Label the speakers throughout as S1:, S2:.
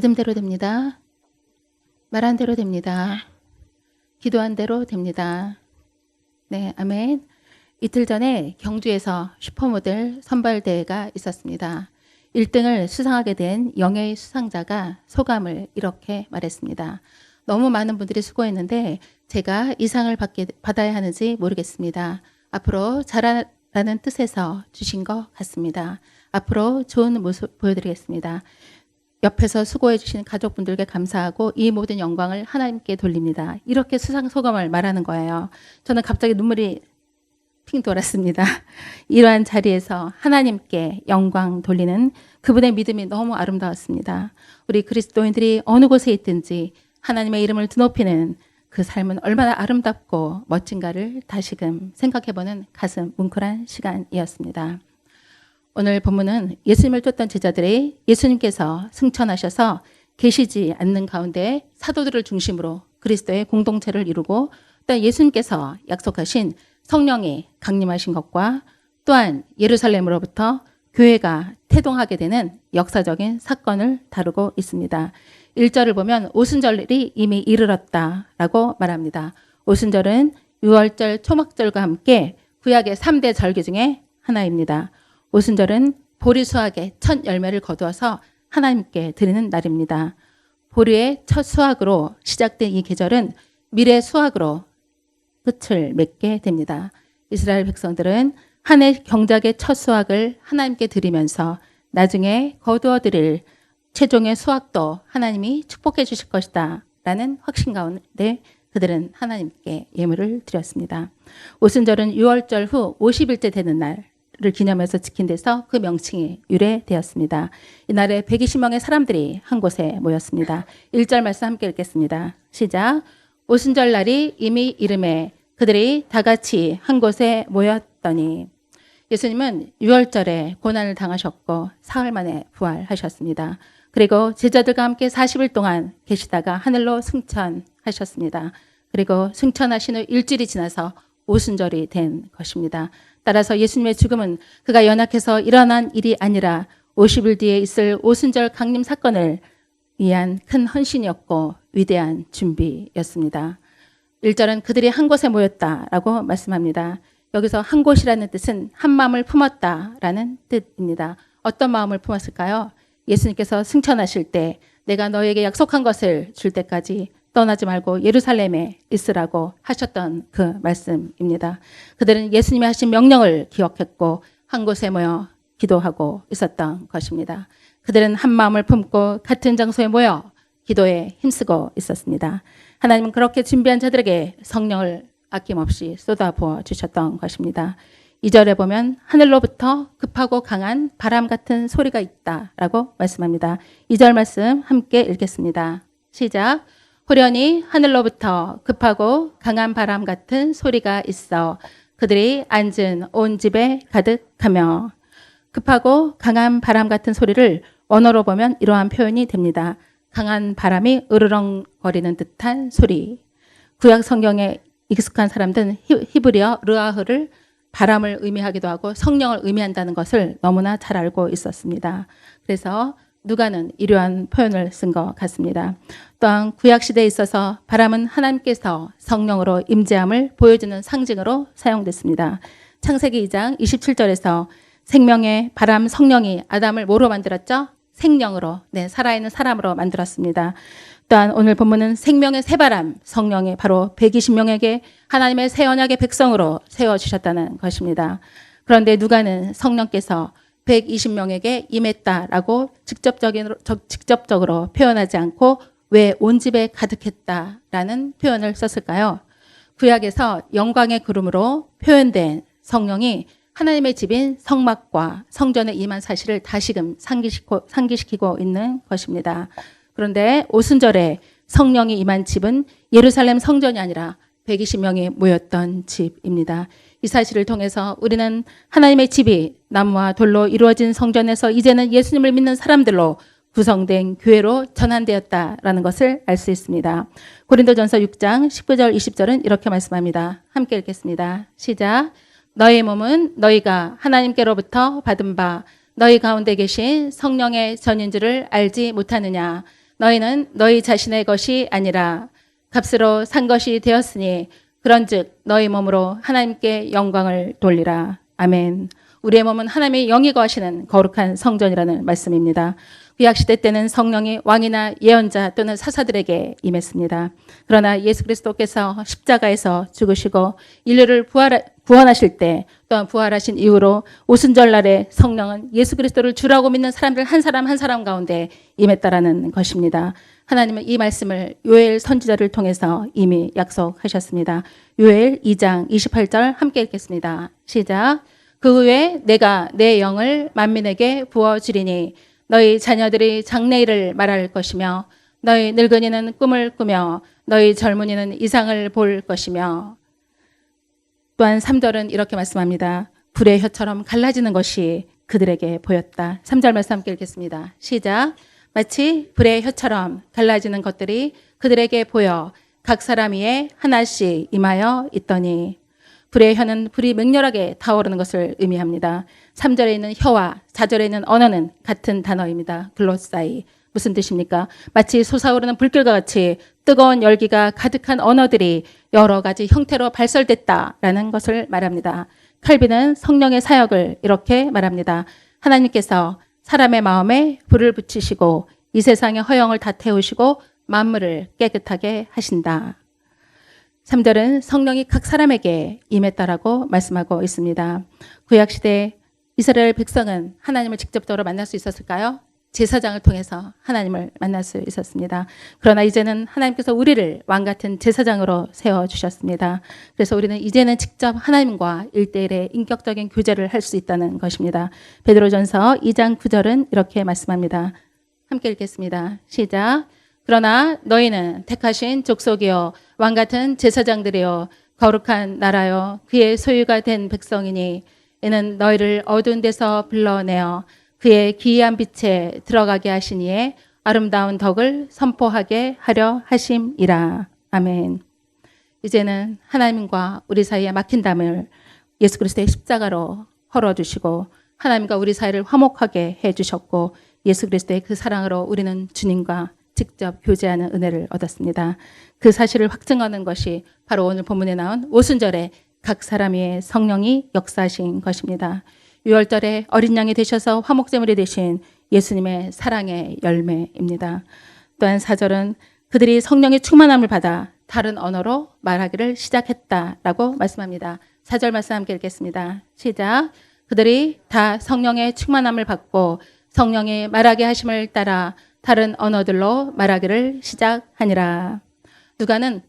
S1: 믿음대로 됩니다. 말한 대로 됩니다. 기도한 대로 됩니다. 네, 아멘. 이틀 전에 경주에서 슈퍼모델 선발대회가 있었습니다. 1등을 수상하게 된 영예의 수상자가 소감을 이렇게 말했습니다. 너무 많은 분들이 수고했는데 제가 이 상을 받게, 받아야 하는지 모르겠습니다. 앞으로 잘하라는 뜻에서 주신 것 같습니다. 앞으로 좋은 모습 보여드리겠습니다. 옆에서 수고해 주신 가족분들께 감사하고 이 모든 영광을 하나님께 돌립니다. 이렇게 수상 소감을 말하는 거예요. 저는 갑자기 눈물이 핑 돌았습니다. 이러한 자리에서 하나님께 영광 돌리는 그분의 믿음이 너무 아름다웠습니다. 우리 그리스도인들이 어느 곳에 있든지 하나님의 이름을 드높이는 그 삶은 얼마나 아름답고 멋진가를 다시금 생각해보는 가슴 뭉클한 시간이었습니다. 오늘 본문은 예수님을 쫓던 제자들이 예수님께서 승천하셔서 계시지 않는 가운데 사도들을 중심으로 그리스도의 공동체를 이루고 또 예수님께서 약속하신 성령이 강림하신 것과 또한 예루살렘으로부터 교회가 태동하게 되는 역사적인 사건을 다루고 있습니다. 1절을 보면 오순절이 이미 이르렀다라고 말합니다. 오순절은 6월절 초막절과 함께 구약의 3대 절기 중에 하나입니다. 오순절은 보리 수확의 첫 열매를 거두어서 하나님께 드리는 날입니다. 보리의 첫 수확으로 시작된 이 계절은 미래 수확으로 끝을 맺게 됩니다. 이스라엘 백성들은 한 해 경작의 첫 수확을 하나님께 드리면서 나중에 거두어 드릴 최종의 수확도 하나님이 축복해 주실 것이다. 라는 확신 가운데 그들은 하나님께 예물을 드렸습니다. 오순절은 6월절 후 50일째 되는 날 을 기념해서 지킨 데서 그 명칭이 유래되었습니다. 이날에 120명의 사람들이 한 곳에 모였습니다. 1절 말씀 함께 읽겠습니다. 시작. 오순절 날이 이미 이름에 그들이 다 같이 한 곳에 모였더니 예수님은 6월절에 고난을 당하셨고 사흘 만에 부활하셨습니다. 그리고 제자들과 함께 40일 동안 계시다가 하늘로 승천하셨습니다. 그리고 승천하신 후 일주일이 지나서 오순절이 된 것입니다. 따라서 예수님의 죽음은 그가 연약해서 일어난 일이 아니라 50일 뒤에 있을 오순절 강림 사건을 위한 큰 헌신이었고 위대한 준비였습니다. 1절은 그들이 한 곳에 모였다라고 말씀합니다. 여기서 한 곳이라는 뜻은 한 마음을 품었다라는 뜻입니다. 어떤 마음을 품었을까요? 예수님께서 승천하실 때 내가 너에게 약속한 것을 줄 때까지 떠나지 말고 예루살렘에 있으라고 하셨던 그 말씀입니다. 그들은 예수님이 하신 명령을 기억했고 한 곳에 모여 기도하고 있었던 것입니다. 그들은 한 마음을 품고 같은 장소에 모여 기도에 힘쓰고 있었습니다. 하나님은 그렇게 준비한 자들에게 성령을 아낌없이 쏟아부어 주셨던 것입니다. 2절에 보면 하늘로부터 급하고 강한 바람 같은 소리가 있다라고 말씀합니다. 2절 말씀 함께 읽겠습니다. 시작. 호련히 하늘로부터 급하고 강한 바람 같은 소리가 있어 그들이 앉은 온 집에 가득하며 급하고 강한 바람 같은 소리를 언어로 보면 이러한 표현이 됩니다. 강한 바람이 으르렁거리는 듯한 소리. 구약 성경에 익숙한 사람들은 히브리어 르아흐를 바람을 의미하기도 하고 성령을 의미한다는 것을 너무나 잘 알고 있었습니다. 그래서 누가는 이러한 표현을 쓴 것 같습니다. 또한 구약 시대에 있어서 바람은 하나님께서 성령으로 임재함을 보여주는 상징으로 사용됐습니다. 창세기 2장 27절에서 생명의 바람 성령이 아담을 뭐로 만들었죠? 생령으로, 네, 살아있는 사람으로 만들었습니다. 또한 오늘 본문은 생명의 새바람 성령이 바로 120명에게 하나님의 새 언약의 백성으로 세워주셨다는 것입니다. 그런데 누가는 성령께서 120명에게 임했다라고 직접적인, 직접적으로 표현하지 않고 왜 온 집에 가득했다라는 표현을 썼을까요? 구약에서 영광의 구름으로 표현된 성령이 하나님의 집인 성막과 성전에 임한 사실을 다시금 상기시키고, 상기시키고 있는 것입니다. 그런데 오순절에 성령이 임한 집은 예루살렘 성전이 아니라 120명이 모였던 집입니다. 이 사실을 통해서 우리는 하나님의 집이 나무와 돌로 이루어진 성전에서 이제는 예수님을 믿는 사람들로 구성된 교회로 전환되었다라는 것을 알 수 있습니다. 고린도전서 6장 19절 20절은 이렇게 말씀합니다. 함께 읽겠습니다. 시작. 너희 몸은 너희가 하나님께로부터 받은 바 너희 가운데 계신 성령의 전인 줄을 알지 못하느냐 너희는 너희 자신의 것이 아니라 값으로 산 것이 되었으니 그런즉 너희 몸으로 하나님께 영광을 돌리라. 아멘. 우리의 몸은 하나님의 영이 거하시는 거룩한 성전이라는 말씀입니다. 구약 시대 때는 성령이 왕이나 예언자 또는 사사들에게 임했습니다. 그러나 예수 그리스도께서 십자가에서 죽으시고 인류를 부활, 구원하실 때 또한 부활하신 이후로 오순절 날에 성령은 예수 그리스도를 주라고 믿는 사람들 한 사람 한 사람 가운데 임했다라는 것입니다. 하나님은 이 말씀을 요엘 선지자를 통해서 이미 약속하셨습니다. 요엘 2장 28절 함께 읽겠습니다. 시작. 그 후에 내가 내 영을 만민에게 부어주리니 너희 자녀들이 장래일을 말할 것이며 너희 늙은이는 꿈을 꾸며 너희 젊은이는 이상을 볼 것이며 또한 3절은 이렇게 말씀합니다. 불의 혀처럼 갈라지는 것이 그들에게 보였다. 3절 말씀 함께 읽겠습니다. 시작. 마치 불의 혀처럼 갈라지는 것들이 그들에게 보여 각 사람 위에 하나씩 임하여 있더니 불의 혀는 불이 맹렬하게 타오르는 것을 의미합니다. 3절에 있는 혀와 4절에 있는 언어는 같은 단어입니다. 글로사이. 무슨 뜻입니까? 마치 솟아오르는 불길과 같이 뜨거운 열기가 가득한 언어들이 여러 가지 형태로 발설됐다라는 것을 말합니다. 칼빈은 성령의 사역을 이렇게 말합니다. 하나님께서 사람의 마음에 불을 붙이시고 이 세상의 허영을 다 태우시고 만물을 깨끗하게 하신다. 3절은 성령이 각 사람에게 임했다라고 말씀하고 있습니다. 구약시대 이스라엘 백성은 하나님을 직접적으로 만날 수 있었을까요? 제사장을 통해서 하나님을 만날 수 있었습니다. 그러나 이제는 하나님께서 우리를 왕 같은 제사장으로 세워 주셨습니다. 그래서 우리는 이제는 직접 하나님과 일대일의 인격적인 교제를 할 수 있다는 것입니다. 베드로전서 2장 9절은 이렇게 말씀합니다. 함께 읽겠습니다. 시작. 그러나 너희는 택하신 족속이요 왕 같은 제사장들이요 거룩한 나라요 그의 소유가 된 백성이니 이는 너희를 어두운 데서 불러내어 그의 기이한 빛에 들어가게 하시니에 아름다운 덕을 선포하게 하려 하심이라. 아멘. 이제는 하나님과 우리 사이에 막힌 담을 예수 그리스도의 십자가로 헐어주시고 하나님과 우리 사이를 화목하게 해주셨고 예수 그리스도의 그 사랑으로 우리는 주님과 직접 교제하는 은혜를 얻었습니다. 그 사실을 확증하는 것이 바로 오늘 본문에 나온 오순절에 각 사람 위에 성령이 역사하신 것입니다. 6월절에 어린 양이 되셔서 화목제물이 되신 예수님의 사랑의 열매입니다. 또한 사절은 그들이 성령의 충만함을 받아 다른 언어로 말하기를 시작했다라고 말씀합니다. 사절 말씀 함께 읽겠습니다. 시작. 그들이 다 성령의 충만함을 받고 성령이 말하게 하심을 따라 다른 언어들로 말하기를 시작하니라. 누가는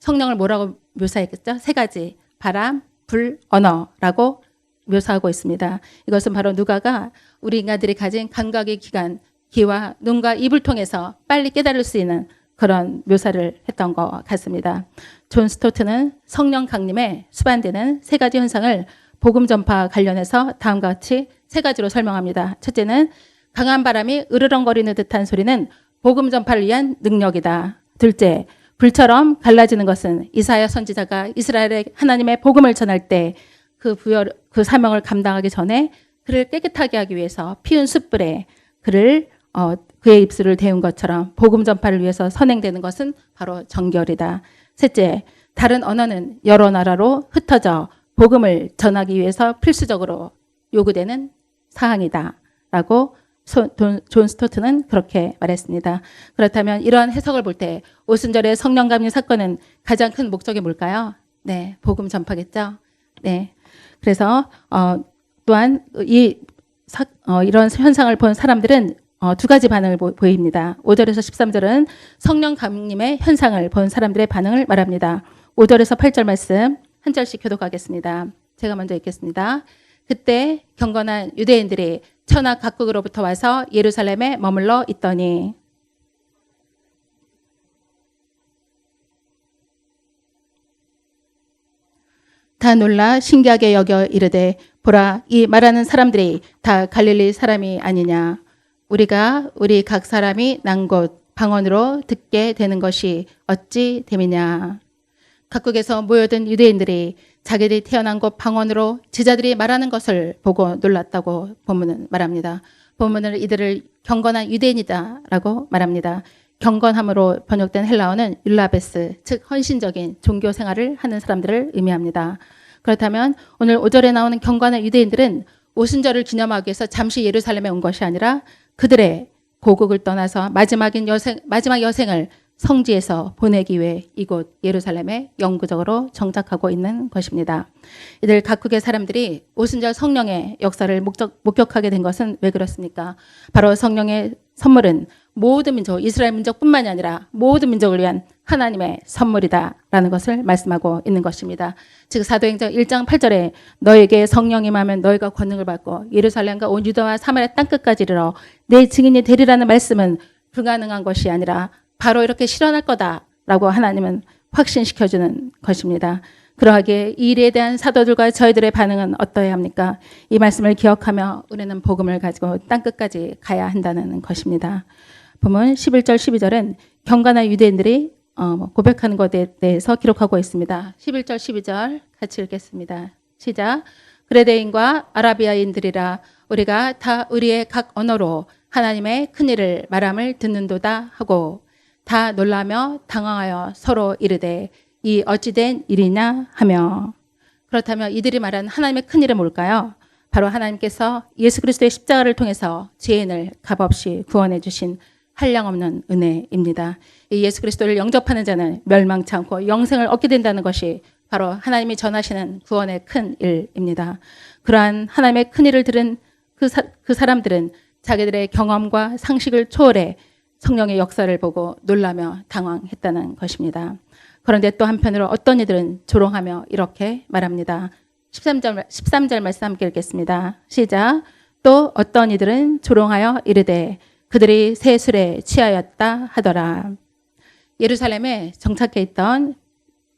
S1: 성령을 뭐라고 묘사했겠죠? 세 가지. 바람, 불, 언어라고 묘사하고 있습니다. 이것은 바로 누가가 우리 인간들이 가진 감각의 기관, 귀와 눈과 입을 통해서 빨리 깨달을 수 있는 그런 묘사를 했던 것 같습니다. 존 스토트는 성령 강림에 수반되는 세 가지 현상을 복음 전파 관련해서 다음과 같이 세 가지로 설명합니다. 첫째는 강한 바람이 으르렁거리는 듯한 소리는 복음 전파를 위한 능력이다. 둘째, 불처럼 갈라지는 것은 이사야 선지자가 이스라엘의 하나님의 복음을 전할 때 그 부여 그 사명을 감당하기 전에 그를 깨끗하게 하기 위해서 피운 숯불에 그를 어, 그의 입술을 데운 것처럼 복음 전파를 위해서 선행되는 것은 바로 정결이다. 셋째, 다른 언어는 여러 나라로 흩어져 복음을 전하기 위해서 필수적으로 요구되는 사항이다라고 존 스토트는 그렇게 말했습니다. 그렇다면 이러한 해석을 볼 때 오순절의 성령 감리 사건은 가장 큰 목적이 뭘까요? 네, 복음 전파겠죠. 네, 그래서 어, 또한 이 사, 어, 이런 현상을 본 사람들은 어, 두 가지 반응을 보, 보입니다. 5절에서 13절은 성령 감림의 현상을 본 사람들의 반응을 말합니다. 5절에서 8절 말씀 한 절씩 교독하겠습니다. 제가 먼저 읽겠습니다. 그때 경건한 유대인들이 천하 각국으로부터 와서 예루살렘에 머물러 있더니 다 놀라 신기하게 여겨 이르되 보라 이 말하는 사람들이 다 갈릴리 사람이 아니냐 우리가 우리 각 사람이 난 곳 방언으로 듣게 되는 것이 어찌 됨이냐 각국에서 모여든 유대인들이 자기들이 태어난 곳 방언으로 제자들이 말하는 것을 보고 놀랐다고 본문은 말합니다. 본문은 이들을 경건한 유대인이다라고 말합니다. 경건함으로 번역된 헬라어는 율라베스, 즉 헌신적인 종교 생활을 하는 사람들을 의미합니다. 그렇다면 오늘 5절에 나오는 경건한 유대인들은 오순절을 기념하기 위해서 잠시 예루살렘에 온 것이 아니라 그들의 고국을 떠나서 마지막인 여생, 마지막 여생을 성지에서 보내기 위해 이곳 예루살렘에 영구적으로 정착하고 있는 것입니다. 이들 각국의 사람들이 오순절 성령의 역사를 목적, 목격하게 된 것은 왜 그렇습니까? 바로 성령의 선물은 모든 민족, 이스라엘 민족뿐만이 아니라 모든 민족을 위한 하나님의 선물이다라는 것을 말씀하고 있는 것입니다. 즉 사도행전 1장 8절에 너에게 성령이 임하면 너희가 권능을 받고 예루살렘과 온 유다와 사마리아 땅 끝까지 이르러 내 증인이 되리라는 말씀은 불가능한 것이 아니라 바로 이렇게 실현할 거다라고 하나님은 확신시켜주는 것입니다. 그러하기에 이 일에 대한 사도들과 저희들의 반응은 어떠해야 합니까? 이 말씀을 기억하며 우리는 복음을 가지고 땅 끝까지 가야 한다는 것입니다. 보면 11절 12절은 경건한 유대인들이 어, 고백하는 것에 대해서 기록하고 있습니다. 11절 12절 같이 읽겠습니다. 시작. 그레데인과 아라비아인들이라 우리가 다 우리의 각 언어로 하나님의 큰 일을 말함을 듣는도다 하고 다 놀라며 당황하여 서로 이르되 이 어찌된 일이냐 하며 그렇다면 이들이 말하는 하나님의 큰 일은 뭘까요? 바로 하나님께서 예수 그리스도의 십자가를 통해서 죄인을 값없이 구원해 주신 한량없는 은혜입니다. 이 예수 그리스도를 영접하는 자는 멸망치 않고 영생을 얻게 된다는 것이 바로 하나님이 전하시는 구원의 큰 일입니다. 그러한 하나님의 큰 일을 들은 그, 사, 그 사람들은 자기들의 경험과 상식을 초월해 성령의 역사를 보고 놀라며 당황했다는 것입니다. 그런데 또 한편으로 어떤 이들은 조롱하며 이렇게 말합니다. 13절, 13절 말씀 함께 읽겠습니다. 시작. 또 어떤 이들은 조롱하여 이르되 그들이 새 술에 취하였다 하더라. 예루살렘에 정착해 있던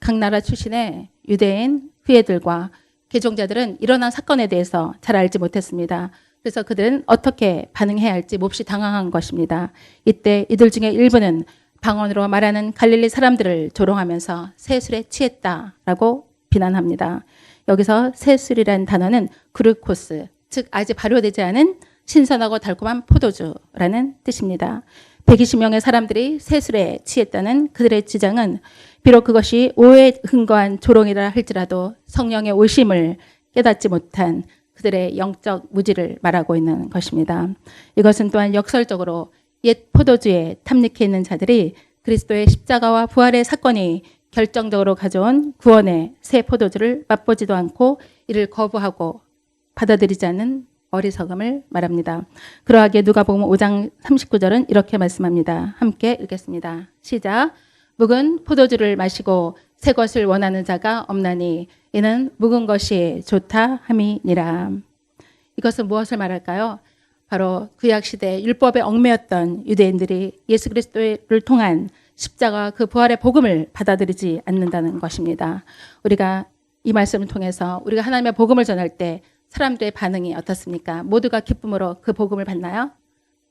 S1: 각 나라 출신의 유대인 후예들과 개종자들은 일어난 사건에 대해서 잘 알지 못했습니다. 그래서 그들은 어떻게 반응해야 할지 몹시 당황한 것입니다. 이때 이들 중에 일부는 방언으로 말하는 갈릴리 사람들을 조롱하면서 세술에 취했다라고 비난합니다. 여기서 세술이라는 단어는 그루코스, 즉 아직 발효되지 않은 신선하고 달콤한 포도주라는 뜻입니다. 120명의 사람들이 세술에 취했다는 그들의 주장은 비록 그것이 오해에 근거한 조롱이라 할지라도 성령의 오심을 깨닫지 못한 그들의 영적 무지를 말하고 있는 것입니다. 이것은 또한 역설적으로 옛 포도주에 탐닉해 있는 자들이 그리스도의 십자가와 부활의 사건이 결정적으로 가져온 구원의 새 포도주를 맛보지도 않고 이를 거부하고 받아들이지 않는 어리석음을 말합니다. 그러하기에 누가 보면 5장 39절은 이렇게 말씀합니다. 함께 읽겠습니다. 시작. 묵은 포도주를 마시고 새 것을 원하는 자가 없나니 이는 묵은 것이 좋다 함이니라. 이것은 무엇을 말할까요? 바로 구약 시대 율법에 얽매였던 유대인들이 예수 그리스도를 통한 십자가 그 부활의 복음을 받아들이지 않는다는 것입니다. 우리가 이 말씀을 통해서 우리가 하나님의 복음을 전할 때 사람들의 반응이 어떻습니까? 모두가 기쁨으로 그 복음을 받나요?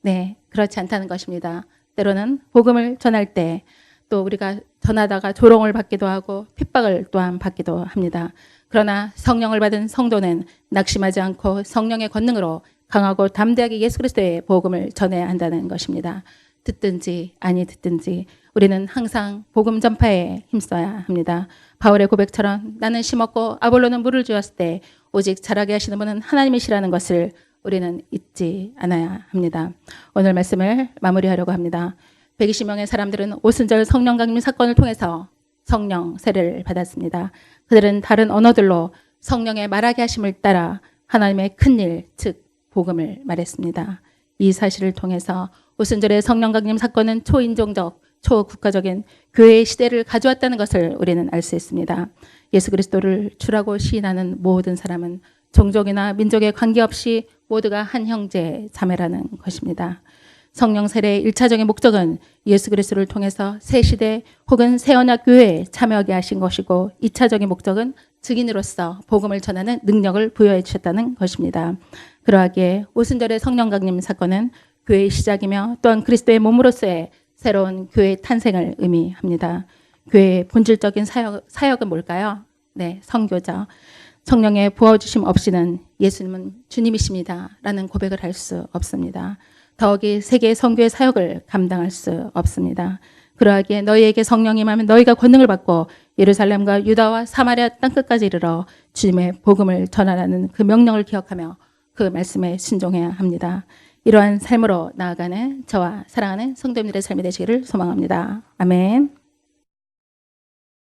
S1: 네, 그렇지 않다는 것입니다. 때로는 복음을 전할 때 또 우리가 전하다가 조롱을 받기도 하고 핍박을 또한 받기도 합니다. 그러나 성령을 받은 성도는 낙심하지 않고 성령의 권능으로 강하고 담대하게 예수 그리스도의 복음을 전해야 한다는 것입니다. 듣든지 아니 듣든지 우리는 항상 복음 전파에 힘써야 합니다. 바울의 고백처럼 나는 심었고 아볼로는 물을 주었을 때 오직 자라게 하시는 분은 하나님이시라는 것을 우리는 잊지 않아야 합니다. 오늘 말씀을 마무리하려고 합니다. 120명의 사람들은 오순절 성령 강림 사건을 통해서 성령 세례를 받았습니다. 그들은 다른 언어들로 성령의 말하게 하심을 따라 하나님의 큰 일, 즉 복음을 말했습니다. 이 사실을 통해서 오순절의 성령 강림 사건은 초인종적, 초국가적인 교회의 시대를 가져왔다는 것을 우리는 알 수 있습니다. 예수 그리스도를 주라고 시인하는 모든 사람은 종족이나 민족에 관계없이 모두가 한 형제 자매라는 것입니다. 성령 세례의 일차적인 목적은 예수 그리스도를 통해서 새 시대 혹은 새 언약 교회에 참여하게 하신 것이고 이차적인 목적은 증인으로서 복음을 전하는 능력을 부여해 주셨다는 것입니다. 그러하기에 오순절의 성령 강림 사건은 교회의 시작이며 또한 그리스도의 몸으로서의 새로운 교회의 탄생을 의미합니다. 교회의 본질적인 사역, 사역은 뭘까요? 네, 성교죠. 성령의 부어주심 없이는 예수님은 주님이십니다. 라는 고백을 할 수 없습니다. 더욱이 세계 선교의 사역을 감당할 수 없습니다. 그러하기에 너희에게 성령이 임하면 너희가 권능을 받고 예루살렘과 유다와 사마리아 땅끝까지 이르러 주님의 복음을 전하라는 그 명령을 기억하며 그 말씀에 순종해야 합니다. 이러한 삶으로 나아가는 저와 사랑하는 성도님들의 삶이 되시기를 소망합니다. 아멘.